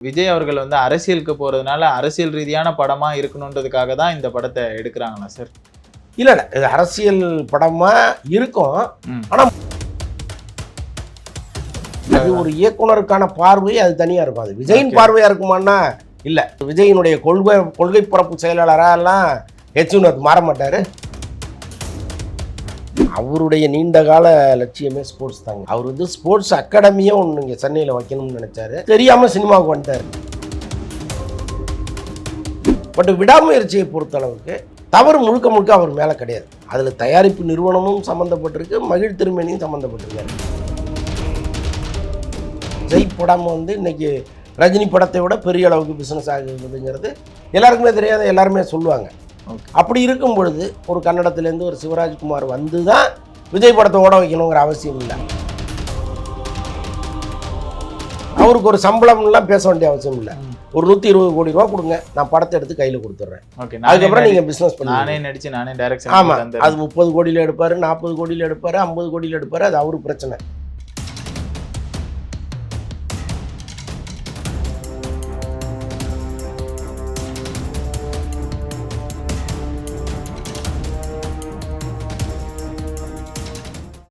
விஜய் அவர்கள் வந்து அரசியலுக்கு போறதுனால அரசியல் ரீதியான படமா இருக்கணுன்றதுக்காக தான் இந்த படத்தை எடுக்கிறாங்களா சார் இல்லை இல்லை. இது அரசியல் படமா இருக்கும். ம். ஆனா அது ஒரு இயக்குனருக்கான பார்வை அது தனியா இருக்கும். அது விஜயின் Okay. பார்வையா இருக்குமான்னா இல்ல. விஜயினுடைய கொள்கை கொள்கை பரப்பு செயலாளராக எல்லாம் எச்சுனத் மாற மாட்டாரு. அவருடைய நீண்ட கால லட்சியமே ஸ்போர்ட்ஸ் தாங்க. அவர் வந்து ஸ்போர்ட்ஸ் அகாடமியே ஒன்று இங்கே சென்னையில் வைக்கணும்னு நினச்சாரு. தெரியாமல் சினிமாவுக்கு வந்துட்டார். பட் விடாமுயற்சியை பொறுத்தளவுக்கு தவறு முழுக்க முழுக்க அவர் மேலே கிடையாது. அதில் தயாரிப்பு நிறுவனமும் சம்மந்தப்பட்டிருக்கு மகிழ் திருமணியும் சம்மந்தப்பட்டிருக்காரு ஜெய் படம் வந்து இன்னைக்கு ரஜினி படத்தை விட பெரிய அளவுக்கு பிஸ்னஸ் ஆகுதுங்கிறது எல்லாருக்குமே தெரியாத எல்லாருமே சொல்லுவாங்க. அப்படி இருக்கும் பொழுது ஒரு கன்னடத்துலேருந்து ஒரு சிவராஜ்குமார் வந்து தான் விஜய் படத்தை ஓட வைக்கணுங்கிற அவசியம் இல்லை. அவருக்கு ஒரு சம்பளம்லாம் பேச வேண்டிய அவசியம் இல்லை. ஒரு நூற்றி இருபது கோடி ரூபா கொடுங்க நான் படத்தை எடுத்து கையில் கொடுத்துட்றேன். ஓகே அதுக்கப்புறம் நீங்கள் பிஸ்னஸ் நானே பண்ணுங்க நடிச்சு நானே ஆமா டைரக்ஷன் அது முப்பது கோடியில் எடுப்பாரு நாற்பது கோடியில் எடுப்பாரு ஐம்பது கோடியில் எடுப்பாரு அது அவரு பிரச்சனை.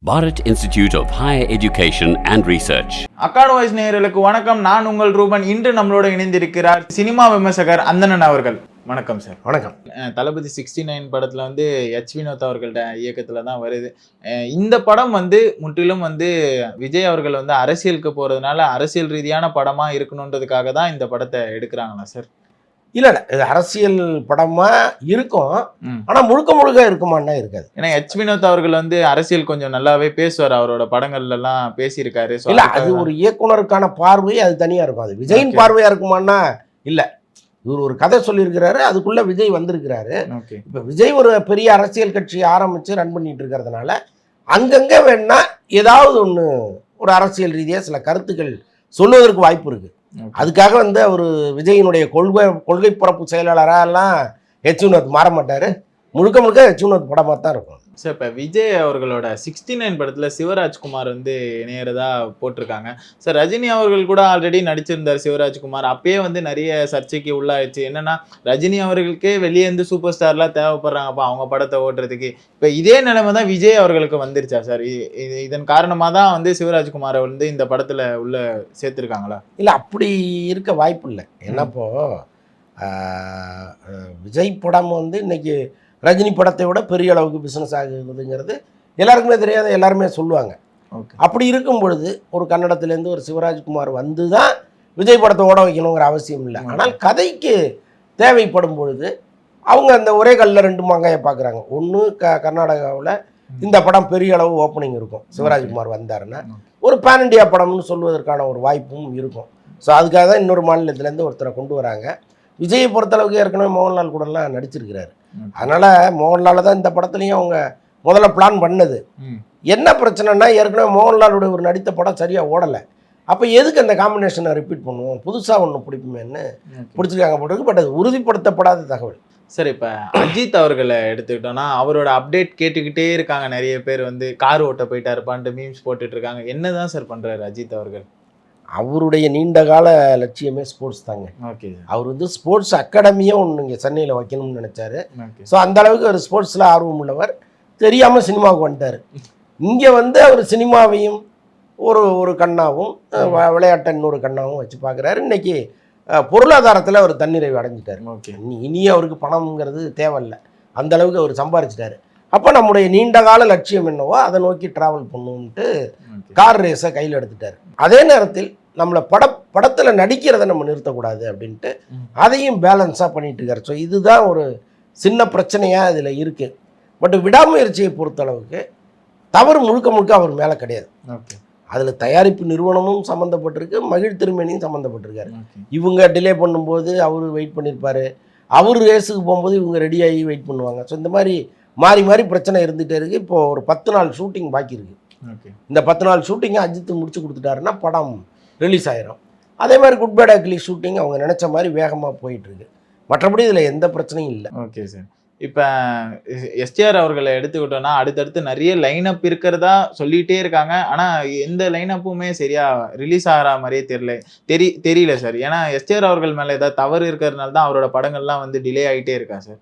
Bharat Institute of Higher Education and Research. அக்காடு வாய்ஸ் நேயர்களுக்கு வணக்கம். நான் உங்கள் ரூபன். இன்று நம்மளோட இணைந்திருக்கிறார் சினிமா விமர்சகர் அந்தணன் அவர்கள். வணக்கம் சார் வணக்கம். தளபதி சிக்ஸ்டி நைன் படத்துல வந்து எச் வினோத் அவர்கள்ட்ட இயக்கத்துல தான் வருது. இந்த படம் வந்து முற்றிலும் வந்து விஜய் அவர்கள் வந்து அரசியலுக்கு போறதுனால அரசியல் ரீதியான படமா இருக்கணுன்றதுக்காக தான் இந்த படத்தை எடுக்கிறாங்களா சார் இல்லை இல்லை இது அரசியல் படமா இருக்கும். ஆனால் முழுக்க முழுக்க இருக்குமான்னா இருக்காது ஏன்னா எச் வினோத் அவர்கள் வந்து அரசியல் கொஞ்சம் நல்லாவே பேசுவார் அவரோட படங்கள்ல எல்லாம் பேசியிருக்காரு இல்ல அது. ஒரு இயக்குனருக்கான பார்வை அது தனியா இருக்கும் அது விஜயின் Okay. பார்வையா இருக்குமான்னா இல்ல இவர் ஒரு கதை சொல்லியிருக்கிறாரு அதுக்குள்ள விஜய் வந்திருக்கிறாரு. இப்ப விஜய் ஒரு பெரிய அரசியல் கட்சி ஆரம்பிச்சு ரன் பண்ணிட்டு இருக்கிறதுனால அங்கங்க வேணா ஏதாவது ஒண்ணு ஒரு அரசியல் ரீதியா சில கருத்துக்கள் சொல்லுவதற்கு வாய்ப்பு இருக்கு Okay. அதுக்காக வந்து அவர் விஜயினுடைய கொள்கை கொள்கை பரப்பு செயலாளராக எல்லாம் எச்சுனத் மாற மாட்டாரு. முழுக்க முழுக்க எச்சுனத் படமா தான் இருக்கும். சார் இப்போ விஜய் அவர்களோட சிக்ஸ்டி நைன் படத்தில் சிவராஜ்குமார் வந்து இணையறதா போட்டிருக்காங்க. சார் ரஜினி அவர்கள் கூட ஆல்ரெடி நடிச்சிருந்தார் சிவராஜ்குமார். அப்பயே வந்து நிறைய சர்ச்சைக்கு உள்ளாயிடுச்சு. என்னன்னா ரஜினி அவர்களுக்கே வெளியே இருந்து சூப்பர் ஸ்டார்லாம் தேவைப்படுறாங்கப்பா அவங்க படத்தை ஓட்டுறதுக்கு. இப்போ இதே நிலைமை தான் விஜய் அவர்களுக்கு வந்துருச்சா சார் இதன் காரணமாக தான் வந்து சிவராஜ்குமாரை வந்து இந்த படத்தில் உள்ள சேர்த்துருக்காங்களா? இல்லை அப்படி இருக்க வாய்ப்பு இல்லை. அஹ், விஜய் படம் வந்து இன்னைக்கு ரஜினி படத்தை விட பெரிய அளவுக்கு பிஸ்னஸ் ஆகுதுங்கிறது எல்லாருக்குமே தெரியாத எல்லாருமே சொல்லுவாங்க. அப்படி இருக்கும் பொழுது ஒரு கன்னடத்துலேருந்து ஒரு சிவராஜ்குமார் வந்து தான் விஜய் படத்தை ஓட வைக்கணுங்கிற அவசியம் இல்லை. ஆனால் கதைக்கு தேவைப்படும் பொழுது அவங்க அந்த ஒரே கல்லில் ரெண்டு மாங்காயை பார்க்குறாங்க. ஒன்று க கர்நாடகாவில் இந்த படம் பெரிய அளவு ஓப்பனிங் இருக்கும். சிவராஜ்குமார் வந்தாருன்னா ஒரு பேன் இண்டியா படம்னு சொல்வதற்கான ஒரு வாய்ப்பும் இருக்கும். ஸோ அதுக்காக தான் இன்னொரு மாநிலத்திலேருந்து ஒருத்தரை கொண்டு வராங்க. விஜயை பொறுத்தளவுக்கு ஏற்கனவே மோகன்லால் கூடலாம் நடிச்சிருக்கிறாரு. அதனால் மோகன்லால் தான் இந்த படத்துலையும் அவங்க முதல்ல பிளான் பண்ணது. என்ன பிரச்சனைனா ஏற்கனவே மோகன்லாலுடைய ஒரு நடித்த படம் சரியாக ஓடலை. அப்போ எதுக்கு அந்த காம்பினேஷனை ரிப்பீட் பண்ணுவோம்? புதுசாக ஒன்று பிடிப்புமேன்னு. பிடிச்சிருக்காங்க போட்டுருக்கு பட் அது உறுதிப்படுத்தப்படாத தகவல். சரி இப்போ அஜித் அவர்களை எடுத்துக்கிட்டோம்னா அவரோட அப்டேட் கேட்டுக்கிட்டே இருக்காங்க. நிறைய பேர் வந்து கார் ஓட்ட போயிட்டாருப்பான்ட்டு மீம்ஸ் போட்டுட்டு இருக்காங்க. என்னதான் சார் பண்றாரு அஜித் அவர்கள்? அவருடைய நீண்ட கால லட்சியமே ஸ்போர்ட்ஸ் தாங்க. ஓகே அவர் வந்து ஸ்போர்ட்ஸ் அகாடமியே ஒன்று இங்கே சென்னையில் வைக்கணும்னு நினச்சாரு. ஸோ அந்த அளவுக்கு ஒரு ஸ்போர்ட்ஸில் ஆர்வம் உள்ளவர். தெரியாமல் சினிமாவுக்கு வந்துட்டார். இங்கே வந்து அவர் சினிமாவையும் ஒரு ஒரு கண்ணாவும் விளையாட்டை இன்னொரு கண்ணாவும் வச்சு பார்க்குறாரு இன்னைக்கு பொருளாதாரத்தில் அவர் தன்னிறைவு அடைஞ்சிட்டார். ஓகே இனி அவருக்கு பணம்ங்கிறது தேவையில்லை. அந்த அளவுக்கு அவர் சம்பாரிச்சிட்டாரு. அப்போ நம்முடைய நீண்ட கால லட்சியம் என்னவோ அதை நோக்கி டிராவல் பண்ணுவோம்ட்டு கார் ரேஸை கையில் எடுத்துட்டார். அதே நேரத்தில் நம்மளை பட படத்தில் நடிக்கிறதை நம்ம நிறுத்தக்கூடாது அப்படின்ட்டு. அதையும் பேலன்ஸாக பண்ணிட்டு இருக்காரு. ஸோ இதுதான் ஒரு சின்ன பிரச்சனையாக இதில் இருக்குது பட் விடாமுயற்சியை பொறுத்தளவுக்கு தவறு முழுக்க முழுக்க அவர் மேலே கிடையாது. அதில் தயாரிப்பு நிறுவனமும் சம்மந்தப்பட்டிருக்கு மகிழ் திருமணியும் சம்மந்தப்பட்டிருக்காரு இவங்க டிலே பண்ணும்போது அவர் வெயிட் பண்ணியிருப்பாரு அவர் ரேஸுக்கு போகும்போது இவங்க ரெடியாகி வெயிட் பண்ணுவாங்க. ஸோ இந்த மாதிரி மாறி மாறி பிரச்சனை இருந்துகிட்டே இருக்குது இப்போ ஒரு பத்து நாள் ஷூட்டிங் பாக்கி இருக்குது ஓகே இந்த பத்து நாள் ஷூட்டிங்கை அஜித் முடிச்சு கொடுத்துட்டாருன்னா படம் ரிலீஸ் ஆயிரும். அதே மாதிரி குட் பேட் அக்லி ஷூட்டிங் அவங்க நினச்ச மாதிரி வேகமாக போயிட்டுருக்கு மற்றபடி இதில் எந்த பிரச்சனையும் இல்லை. ஓகே சார் இப்ப எஸ்டிஆர் அவர்களை எடுத்துக்கிட்டோம்னா அடுத்தடுத்து நிறைய லைனப் இருக்கிறதா சொல்லிட்டே இருக்காங்க. ஆனா எந்த லைனப்புமே சரியா ரிலீஸ் ஆகிற மாதிரியே தெரியல. தெரி தெரியல சார் ஏன்னா எஸ்டிஆர் அவர்கள் மேல ஏதாவது தவறு இருக்கிறதுனால தான் அவரோட படங்கள்லாம் வந்து டிலே ஆயிட்டே இருக்கா சார்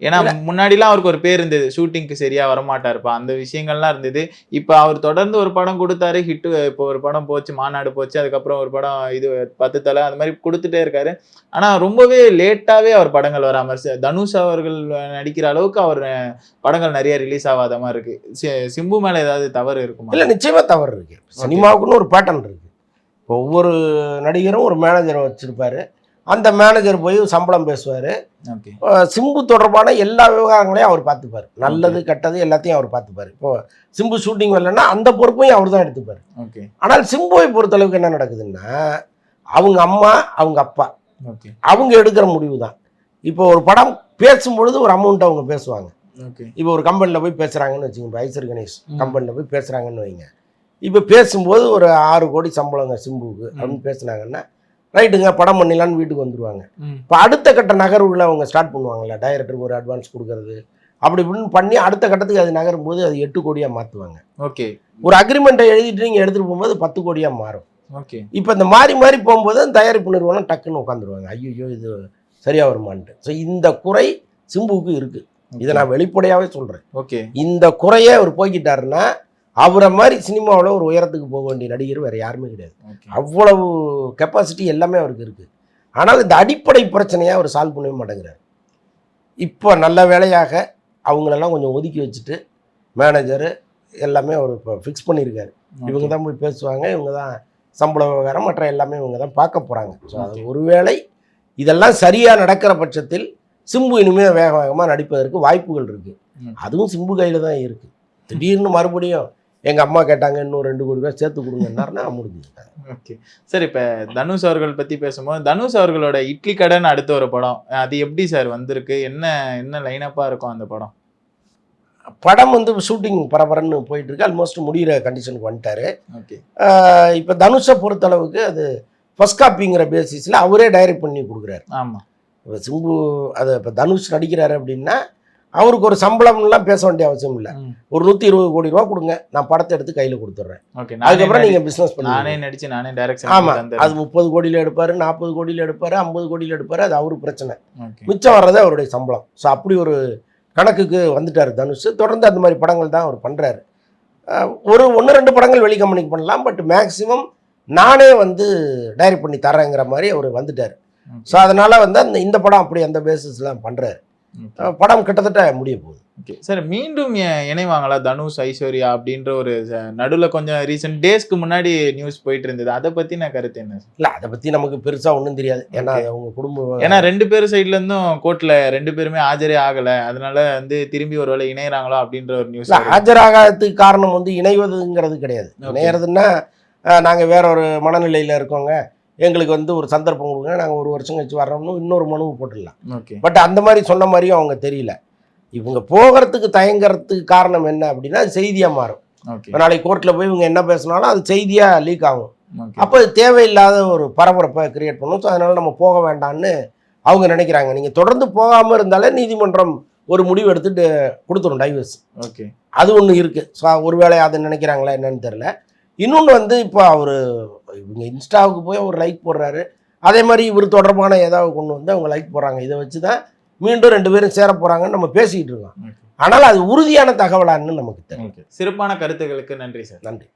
ஏன்னா முன்னாடிலாம் அவருக்கு ஒரு பேர் இருந்தது. ஷூட்டிங்க்கு சரியா வரமாட்டாருப்பா. அந்த விஷயங்கள்லாம் இருந்தது. இப்ப அவர் தொடர்ந்து ஒரு படம் கொடுத்தாரு. ஹிட் இப்போ ஒரு படம் போச்சு. மாநாடு போச்சு. அதுக்கப்புறம் ஒரு படம் இது பத்து தலை அந்த மாதிரி கொடுத்துட்டே இருக்காரு. ஆனா ரொம்பவே லேட்டாவே அவர் படங்கள் வராம. தனுஷ் அவர்கள் நடிக்கிற அளவுக்கு அவர் படங்கள் நிறைய ரிலீஸ் ஆகாத மாதிரி இருக்கு. சிம்பு மேல ஏதாவது தவறு இருக்குமா? இல்லை நிச்சயமா தவறு இருக்கு. சினிமாவுக்குன்னு ஒரு பேட்டர்ன் இருக்கு. இப்போ ஒவ்வொரு நடிகரும் ஒரு மேனேஜரை வச்சிருப்பாரு. அந்த மேனேஜர் போய் சம்பளம் பேசுவார். சிம்பு தொடர்பான எல்லா விவகாரங்களையும் அவர் பார்த்துப்பார். நல்லது கெட்டது எல்லாத்தையும் அவர் பார்த்துப்பார். இப்போ சிம்பு ஷூட்டிங் வரலன்னா அந்த பொறுப்பையும் அவர் தான் எடுத்துப்பார். ஓகே. ஆனால் சிம்புவை பொறுத்தளவுக்கு என்ன நடக்குதுன்னா அவங்க அம்மா அவங்க அப்பா ஓகே. அவங்க எடுக்கிற முடிவு தான் இப்போ ஒரு படம் பேசும்பொழுது ஒரு அமௌண்ட் அவங்க பேசுவாங்க. ஓகே. இப்போ ஒரு கம்பெனியில் போய் பேசுகிறாங்கன்னு வச்சுக்கோங்க. ஐசர் கணேஷ். கம்பெனியில் போய் பேசுகிறாங்கன்னு வைங்க. இப்போ பேசும்போது ஒரு ஆறு கோடி சம்பளங்க சிம்புவுக்கு அப்படின்னு பேசுனாங்கன்னா ரைட்டுங்க படம் பண்ணிடலான்னு வீட்டுக்கு வந்துருவாங்க. ம். இப்போ அடுத்த கட்ட நகர்வுகளை அவங்க ஸ்டார்ட் பண்ணுவாங்கல்ல டைரக்டருக்கு ஒரு அட்வான்ஸ் கொடுக்கறது. அப்படி இப்படின்னு பண்ணி அடுத்த கட்டத்துக்கு அது நகரும் போது அது எட்டு கோடியாக மாற்றுவாங்க ஓகே. ஒரு அக்ரிமெண்ட்டை எழுதிட்டு நீங்கள் எடுத்துகிட்டு போகும்போது பத்து கோடியாக மாறும். ஓகே. இப்போ இந்த மாறி மாறி போகும்போது அந்த தயாரிப்பு நிறுவனம் டக்குன்னு உட்காந்துருவாங்க. ஐயோ இது சரியாக வருமான்ட்டு. ஸோ இந்த குறை சிம்புவுக்கு இருக்குது இதை நான் வெளிப்படையாகவே சொல்கிறேன் ஓகே. இந்த குறைய அவர் போய்கிட்டாருன்னா அவரை மாதிரி சினிமாவில் ஒரு உயரத்துக்கு போக வேண்டிய நடிகர் வேறு யாருமே கிடையாது. அவ்வளவு கெப்பாசிட்டி எல்லாமே அவருக்கு இருக்குது ஆனால் இந்த அடிப்படை பிரச்சனையை அவர் சால்வ் பண்ணவே மாட்டேங்கிறார். இப்போ நல்ல வேலையாக அவங்களெல்லாம் கொஞ்சம் ஒதுக்கி வச்சுட்டு மேனேஜரு எல்லாமே அவர் இப்போ ஃபிக்ஸ் பண்ணியிருக்காரு. இவங்க தான் போய் பேசுவாங்க இவங்க தான் சம்பள விவகாரம் மற்ற எல்லாமே இவங்க தான் பார்க்க போகிறாங்க ஸோ அது. ஒருவேளை இதெல்லாம் சரியாக நடக்கிற பட்சத்தில் சிம்பு இனிமேல் வேக வேகமாக நடிப்பதற்கு வாய்ப்புகள் இருக்குது. அதுவும் சிம்பு கையில் தான் இருக்குது திடீர்னு மறுபடியும் எங்கள் அம்மா கேட்டாங்க இன்னும் ரெண்டு கோடி ரூபாய் சேர்த்து கொடுங்கன்னாருன்னா முடிஞ்சுது. ஓகே சார் இப்ப தனுஷ் அவர்கள் பத்தி பேசும்போது தனுஷ் அவர்களோட இட்லி கடன் அடுத்த ஒரு படம். அது எப்படி சார் வந்திருக்கு? என்ன என்ன லைனப்பா இருக்கும் அந்த படம்? படம் வந்து ஷூட்டிங் பரபரன்னு போயிட்டு இருக்கு ஆல்மோஸ்ட் முடிகிற கண்டிஷனுக்கு வந்துட்டாரு. ஓகே இப்போ தனுஷை பொறுத்தளவுக்கு அது ஃபர்ஸ்ட் காப்பிங்கிற பேசிஸில் அவரே டைரக்ட் பண்ணி கொடுக்குறாரு. ஆமா. இப்போ சிம்பு அது இப்போ தனுஷ் நடிக்கிறாரு அப்படின்னா அவருக்கு ஒரு சம்பளம்லாம் பேச வேண்டிய அவசியம் இல்லை. ஒரு நூற்றி இருபது கோடி ரூபா கொடுங்க. நான் படத்தை எடுத்து கையில் கொடுத்துட்றேன். ஓகே அதுக்கப்புறம் நீங்கள் பிஸ்னஸ் நடி- நானே நடிச்சு நானே டைரக்ஷன் ஆமாம் அது முப்பது கோடியில் எடுப்பார் நாற்பது கோடியில் எடுப்பார் ஐம்பது கோடியில் எடுப்பார் அது அவரு பிரச்சனை. மிச்சம் வர்றது அவருடைய சம்பளம். ஸோ அப்படி ஒரு கணக்குக்கு வந்துட்டார் தனுஷ். தொடர்ந்து அந்த மாதிரி படங்கள் தான் அவர் பண்ணுறாரு ஒரு ஒன்று ரெண்டு படங்கள் வெளி கம்பெனிக்கு பண்ணலாம். பட் மேக்ஸிமம் நானே வந்து டைரக்ட் பண்ணி தரேங்கிற மாதிரி அவர் வந்துட்டார். ஸோ அதனால் வந்து அந்த இந்த படம் அப்படி அந்த பேசிஸ்லாம் பண்ணுறாரு படம் கிட்டத்தட்ட முடிய போகுது. ஓகே சார் மீண்டும் இணைவாங்களா? தனுஷ் ஐஸ்வர்யா அப்படின்ற ஒரு நடுவுல கொஞ்சம் ரீசெண்ட் டேஸ்க்கு முன்னாடி நியூஸ் போயிட்டு இருந்தது. அதை பத்தின கருத்து என்ன? இல்லை அதை பற்றி நமக்கு பெருசாக ஒன்றும் தெரியாது. ஏன்னா அவங்க குடும்ப ஏன்னா ரெண்டு பேரும் சைடுல இருந்தும் கோர்ட்ல ரெண்டு பேருமே ஆஜரே ஆகல. அதனால வந்து திரும்பி ஒருவேளை இணையறாங்களா அப்படின்ற ஒரு நியூஸ் ஆஜராகாததுக்கு காரணம் வந்து இணைவதுங்கிறது கிடையாது. இணையறதுன்னா நாங்கள் வேற ஒரு மனநிலையில் இருக்கோங்க. எங்களுக்கு வந்து ஒரு சந்தர்ப்பம் கொடுங்க நாங்கள் ஒரு வருஷம் கழிச்சு வர்றோம்னு இன்னொரு மனு போட்டுடலாம். ஓகே. பட் அந்த மாதிரி சொன்ன மாதிரியும் அவங்க தெரியல. இவங்க போகிறதுக்கு தயங்குறதுக்கு காரணம் என்ன அப்படின்னா அது செய்தியாக மாறும். நாளைக்கு கோர்ட்டில் போய் இவங்க என்ன பேசினாலும் அது செய்தியாக லீக் ஆகும். அப்போ அது தேவையில்லாத ஒரு பரபரப்பை கிரியேட் பண்ணும். ஸோ அதனால் நம்ம போக வேண்டாம்னு அவங்க நினைக்கிறாங்க. நீங்கள் தொடர்ந்து போகாமல் இருந்தாலே நீதிமன்றம் ஒரு முடிவு எடுத்துட்டு கொடுத்துரும் டைவர்ஸ் ஓகே. அது ஒன்று இருக்குது ஸோ ஒருவேளை அதை நினைக்கிறாங்களா என்னன்னு தெரில இன்னொன்று வந்து இப்போ அவர் இவங்க இன்ஸ்டாவுக்கு போய் அவர் லைக் போடுறாரு. அதே மாதிரி இவர் தொடர்பான ஏதாவது கொண்டு வந்து அவங்க லைக் போடுறாங்க. இதை வச்சு தான் மீண்டும் ரெண்டு பேரும் சேர போகிறாங்கன்னு நம்ம பேசிக்கிட்டு இருக்கோம். ஆனால் அது உறுதியான தகவலான்னு நமக்கு தெரியும். சிறப்பான கருத்துக்களுக்கு நன்றி சார். நன்றி.